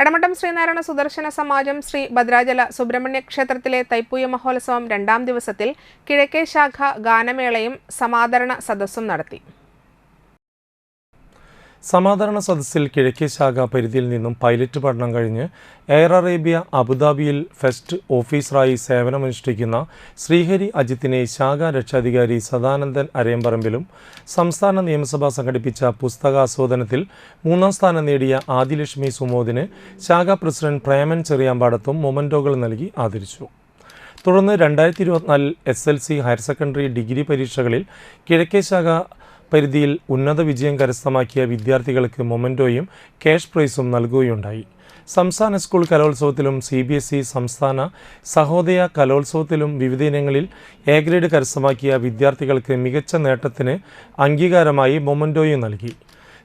എടമട്ടം ശ്രീനാരായണ സുദർശന സമാജം ശ്രീ ഭദ്രാചല സുബ്രഹ്മണ്യ ക്ഷേത്രത്തിലെ തൈപ്പൂയ മഹോത്സവം രണ്ടാം ദിവസത്തിൽ കിഴക്കേ ശാഖ ഗാനമേളയും സമാദരണ സദസ്സും നടത്തി. സമാധാന സദസ്സിൽ കിഴക്കേ ശാഖ പരിധിയിൽ നിന്നും പൈലറ്റ് പഠനം കഴിഞ്ഞ് എയർ അറേബ്യ അബുദാബിയിൽ ഫെസ്റ്റ് ഓഫീസറായി സേവനമനുഷ്ഠിക്കുന്ന ശ്രീഹരി അജിത്തിനെ ശാഖ രക്ഷാധികാരി സദാനന്ദൻ അരയമ്പറമ്പിലും സംസ്ഥാന നിയമസഭ സംഘടിപ്പിച്ച പുസ്തകാസ്വാദനത്തിൽ മൂന്നാം സ്ഥാനം നേടിയ ആദിലക്ഷ്മി സുമോദിന് ശാഖ പ്രസിഡന്റ് പ്രേമൻ ചെറിയാമ്പാടത്തും മൊമന്റോകൾ നൽകി ആദരിച്ചു. തുടർന്ന് രണ്ടായിരത്തി ഇരുപത്തിനാലിൽ S L C higher secondary degree പരീക്ഷകളിൽ കിഴക്കേ ശാഖ പരിധിയിൽ ഉന്നത വിജയം കരസ്ഥമാക്കിയ വിദ്യാർത്ഥികൾക്ക് മൊമന്റോയും ക്യാഷ് പ്രൈസും നൽകുകയുണ്ടായി. സംസ്ഥാന സ്കൂൾ കലോത്സവത്തിലും സി ബി എസ് ഇ സംസ്ഥാന സഹോദയ കലോത്സവത്തിലും വിവിധ ഇനങ്ങളിൽ എ ഗ്രേഡ് കരസ്ഥമാക്കിയ വിദ്യാർത്ഥികൾക്ക് മികച്ച നേട്ടത്തിന് അംഗീകാരമായി മൊമന്റോയും നൽകി.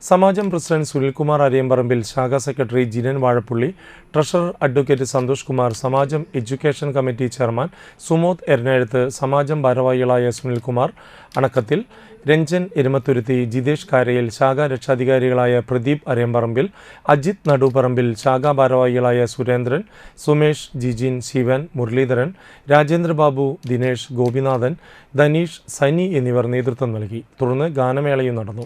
സമാജം പ്രസിഡന്റ് സുനിൽകുമാർ അരിയമ്പറമ്പിൽ ശാഖാ secretary Jinan Vazhappully treasurer advocate Santhosh Kumar സമാജം education committee chairman Sumod Eranjezhuthu സമാജം ഭാരവാഹികളായ സുനിൽകുമാർ അണക്കത്തിൽ രഞ്ജൻ എരുമത്തുരുത്തി ജിതേഷ് കാരയിൽ ശാഖാ രക്ഷാധികാരികളായ പ്രദീപ് അരയമ്പറമ്പിൽ അജിത് നടുപറമ്പിൽ ശാഖാ ഭാരവാഹികളായ സുരേന്ദ്രൻ സുമേഷ് ജിജിൻ ശിവൻ മുരളീധരൻ രാജേന്ദ്രബാബു ദിനേഷ് ഗോപിനാഥൻ ധനീഷ് സനി എന്നിവർ നേതൃത്വം നൽകി. തുടർന്ന് ഗാനമേളയും നടന്നു.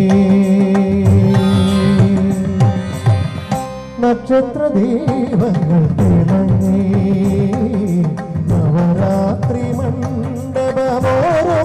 നക്ഷത്ര ദീപങ്ങൾ തിളങ്ങി. നവരാത്രി മണ്ഡപമോരോ